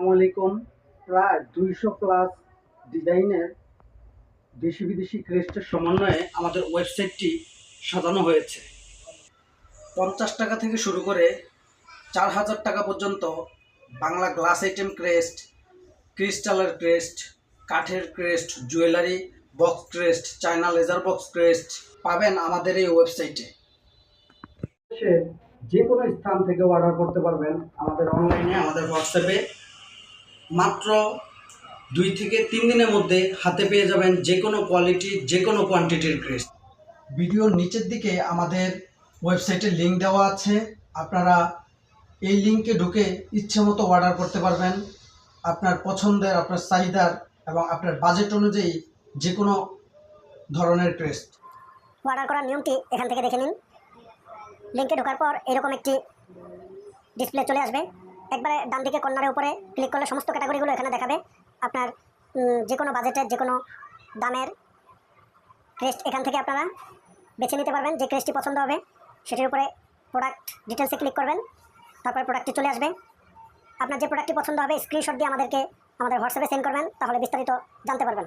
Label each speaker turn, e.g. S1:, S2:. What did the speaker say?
S1: আসসালামু আলাইকুম। প্রায় দুইশো প্লাস ডিজাইনের দেশি বিদেশি ক্রেস্টের সমন্বয়ে আমাদের ওয়েবসাইটটি সাজানো হয়েছে। পঞ্চাশ টাকা থেকে শুরু করে চার হাজার টাকা পর্যন্ত বাংলা গ্লাস আইটেম ক্রেস্ট, ক্রিস্টালের ক্রেস্ট, কাঠের crest, jewellery box crest, China laser box crest পাবেন আমাদের এই ওয়েবসাইটে। যে কোনো স্থান থেকে অর্ডার করতে পারবেন আমাদের অনলাইনে, আমাদের হোয়াটসঅ্যাপে। মাত্র দুই থেকে তিন দিনের মধ্যে হাতে পেয়ে যাবেন যে কোনো কোয়ালিটি যে কোনো কোয়ান্টিটির ক্রেস্ট ভিডিওর নিচের দিকে আমাদের ওয়েবসাইটের লিঙ্ক দেওয়া আছে। আপনারা এই লিঙ্কে ঢুকে ইচ্ছে মতো অর্ডার করতে পারবেন। আপনার পছন্দের আপনার চাহিদার এবং আপনার বাজেট অনুযায়ী যে কোনো ধরনের ক্রেস্ট
S2: অর্ডার করার নিয়মটি এখান থেকে দেখে নিন। লিঙ্কে ঢোকার পর এরকম একটি ডিসপ্লে চলে আসবে। একবারে ডান দিকে কর্নারের উপরে ক্লিক করলে সমস্ত ক্যাটাগরিগুলো এখানে দেখাবে। আপনার যে কোনো বাজেটের যে কোনো দামের ক্রেস্ট এখান থেকে আপনারা বেছে নিতে পারবেন, যে ক্রেস্টটি পছন্দ হবে, সেটির উপরে প্রোডাক্ট ডিটেলসে ক্লিক করবেন, তারপরে প্রোডাক্টটি চলে আসবে। আপনার যে প্রোডাক্টটি পছন্দ হবে স্ক্রিনশট দিয়ে আমাদেরকে, আমাদের হোয়াটসঅ্যাপে সেন্ড করবেন, তাহলে বিস্তারিত জানতে পারবেন।